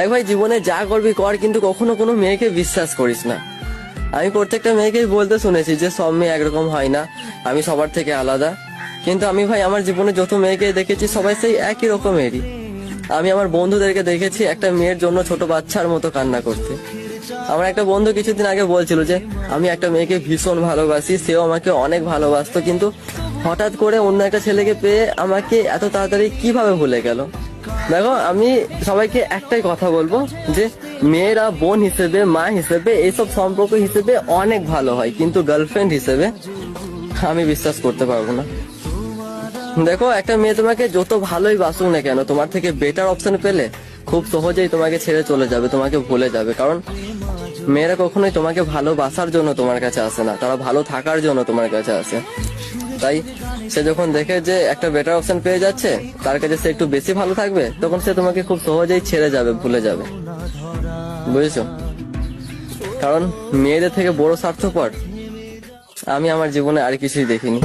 দেখ ভাই, জীবনে যা করবি কর, কিন্তু কখনো কোনো মেয়েকে বিশ্বাস করিস না। আমি প্রত্যেকটা মেয়েকেই বলতে শুনেছি যে, সব মেয়ে একরকম হয় না। আমি সবার থেকে আলাদা। কিন্তু আমি ভাই, আমার জীবনে যত মেয়েকে দেখেছি, সবাই সেই একই রকমেরই। আমি আমার বন্ধুদেরকে দেখেছি, একটা মেয়ের জন্য ছোট বাচ্চার মতো কান্না করতে। আমার একটা বন্ধু কিছুদিন আগে বলছিল যে, আমি একটা মেয়েকে ভীষণ ভালোবাসি, সেও আমাকে অনেক ভালোবাসতো, কিন্তু হঠাৎ করে অন্য একটা ছেলেকে পেয়ে আমাকে এত তাড়াতাড়ি কীভাবে ভুলে গেল? দেখো, আমি সবাইকে একটাই কথা বলব যে মেয়েরা বোন হিসেবে, মা হিসেবে এইসব সম্পর্ক হিসেবে অনেক ভালো হয়, কিন্তু গার্লফ্রেন্ড হিসেবে আমি বিশ্বাস করতে পারব না। দেখো, একটা মেয়ে তোমাকে যত ভালোই বাসুক না কেন, তোমার থেকে বেটার অপশন পেলে খুব সহজেই তোমাকে ছেড়ে চলে যাবে, তোমাকে ভুলে যাবে, কারণ মেয়েরা কখনোই তোমাকে ভালোবাসার জন্য তোমার কাছে আসে না, তারা ভালো থাকার জন্য তোমার কাছে আসে। তাই সে যখন দেখে যে একটা বেটার অপশন পেয়ে যাচ্ছে, তার কাছে সে একটু বেশি ভালো থাকবে, তখন সে তোমাকে খুব সহজেই ছেড়ে যাবে, ভুলে যাবে। বুঝেছ? কারণ মেয়েদের থেকে বড় স্বার্থপর আমি আমার জীবনে আর কিছুই দেখিনি।